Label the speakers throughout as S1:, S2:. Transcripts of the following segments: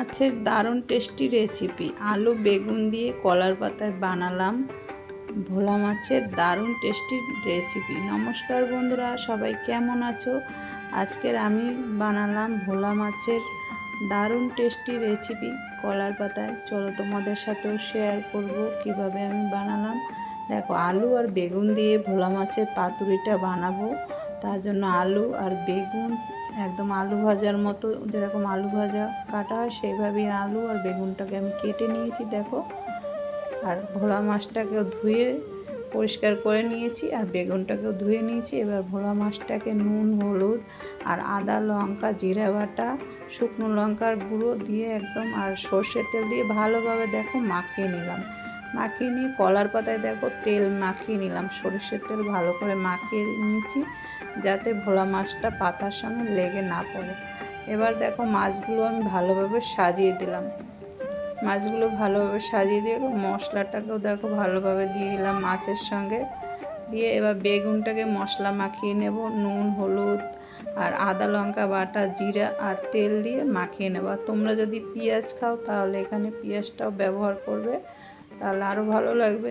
S1: মাছের দারুণ tasty recipe আলু, বেগুন দিয়ে কলার পাতায় বানালাম ভোলা মাছের দারুণ টেস্টি রেসিপি নমস্কার বন্ধুরা, সবাই কেমন আছো? আজকের আমি বানালাম ভোলা মাছের দারুণ টেস্টি রেসিপি কলার পাতায়। চলো তোমাদের সাথেও শেয়ার করব কীভাবে আমি বানালাম। দেখো, আলু আর বেগুন দিয়ে ভোলা মাছের পাতুরিটা বানাবো। তার জন্য আলু আর বেগুন একদম আলু ভাজার মতো, যেরকম আলু ভাজা কাটা হয়, সেইভাবেই আলু আর বেগুনটাকে আমি কেটে নিয়েছি, দেখো। আর ভোলা মাছটাকেও ধুয়ে পরিষ্কার করে নিয়েছি, আর বেগুনটাকেও ধুয়ে নিয়েছি। এবার ভোলা মাছটাকে নুন, হলুদ আর আদা, লঙ্কা, জিরা বাটা, শুকনো লঙ্কার গুঁড়ো দিয়ে একদম, আর সর্ষের তেল দিয়ে ভালোভাবে, দেখো, মাখিয়ে নিলাম। মাখিয়ে নিয়ে কলার পাতায় দেখো তেল মাখিয়ে নিলাম। সরিষের তেল ভালো করে মাখিয়ে নিয়েছি যাতে ভোলা মাছটা পাতার সঙ্গে লেগে না পড়ে। এবার দেখো মাছগুলো আমি ভালোভাবে সাজিয়ে দিলাম। মাছগুলো ভালোভাবে সাজিয়ে দিয়ে মশলাটাকেও দেখো ভালোভাবে দিয়ে দিলাম মাছের সঙ্গে। দিয়ে এবার বেগুনটাকে মশলা মাখিয়ে নেব, নুন, হলুদ আর আদা, লঙ্কা, বাটা, জিরা আর তেল দিয়ে মাখিয়ে নেব। তোমরা যদি পেঁয়াজ খাও তাহলে এখানে পেঁয়াজটাও ব্যবহার করবে। তাহলে আরও ভালো লাগবে।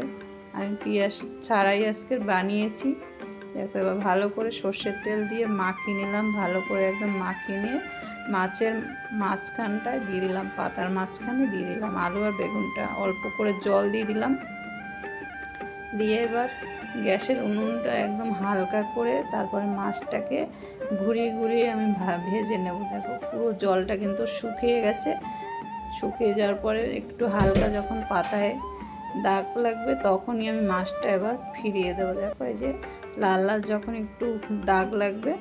S1: আমি পেঁয়াজ ছাড়াই আজকে বানিয়েছি। দেখো, এবার ভালো করে সর্ষের তেল দিয়ে মাখিয়ে নিলাম। ভালো করে একদম মাখিয়ে নিয়ে মাছের মাঝখানটায় দিয়ে দিলাম, পাতার মাঝখানে দিয়ে দিলাম আলু আর বেগুনটা। অল্প করে জল দিয়ে দিলাম। দিয়ে এবার গ্যাসের উনুনটা একদম হালকা করে তারপরে মাছটাকে ঘুরিয়ে ঘুরিয়ে আমি ভেজে নেব। দেখো, পুরো জলটা কিন্তু শুকিয়ে গেছে। শুকিয়ে যাওয়ার পরে একটু হালকা যখন পাতায় দাগ লাগবে তখনই আমি মাছটা এবার ফিরিয়ে দেবো। দেখো এই যে লাল লাল যখন একটু দাগ লাগবে,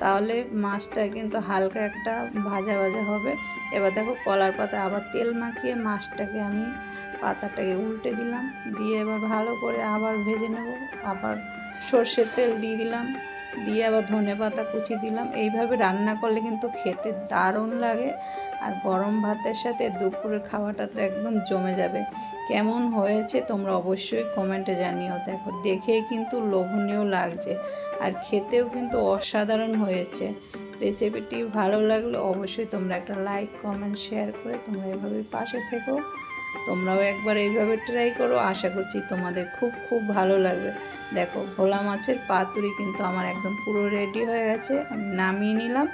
S1: তাহলে মাছটা কিন্তু হালকা একটা ভাজা ভাজা হবে। এবার দেখো কলার পাতা, আবার তেল মাখিয়ে মাছটাকে আমি পাতাটাকে উল্টে দিলাম। দিয়ে এবার ভালো করে আবার ভেজে নেব। আবার সর্ষের তেল দিয়ে দিলাম। দিয়ে আবার ধনে পাতা কুচি দিলাম। এইভাবে রান্না করলে কিন্তু খেতে দারুণ লাগে। আর গরম ভাতের সাথে দুপুরের খাওয়াটা তো একদম জমে যাবে। কেমন হয়েছে তোমরা অবশ্যই কমেন্টে জানিও। দেখো দেখে কিন্তু লোভনীয় লাগছে। আর খেতেও কিন্তু অসাধারণ হয়েছে। রেসিপিটি ভালো লাগলে অবশ্যই তোমরা একটা লাইক, কমেন্ট, শেয়ার করে তোমরা এভাবে পাশে থেকো। তোমরাও একবার এইভাবে ট্রাই করো, আশা করছি তোমাদের খুব খুব ভালো লাগবে। দেখো, ভোলা মাছের পাতুরি কিন্তু আমার একদম পুরো রেডি হয়ে গেছে, আমি নামিয়ে নিলাম।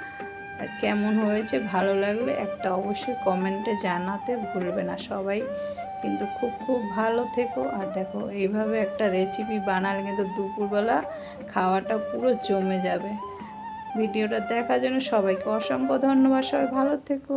S1: আর কেমন হয়েছে, ভালো লাগলে একটা অবশ্যই কমেন্টে জানাতে ভুলবে না সবাই। কিন্তু খুব খুব ভালো থেকো। আর দেখো, এইভাবে একটা রেসিপি বানালে কিন্তু দুপুরবেলা খাওয়াটা পুরো জমে যাবে। ভিডিওটা দেখার জন্য সবাইকে অসংখ্য ধন্যবাদ। সবাই ভালো থেকো।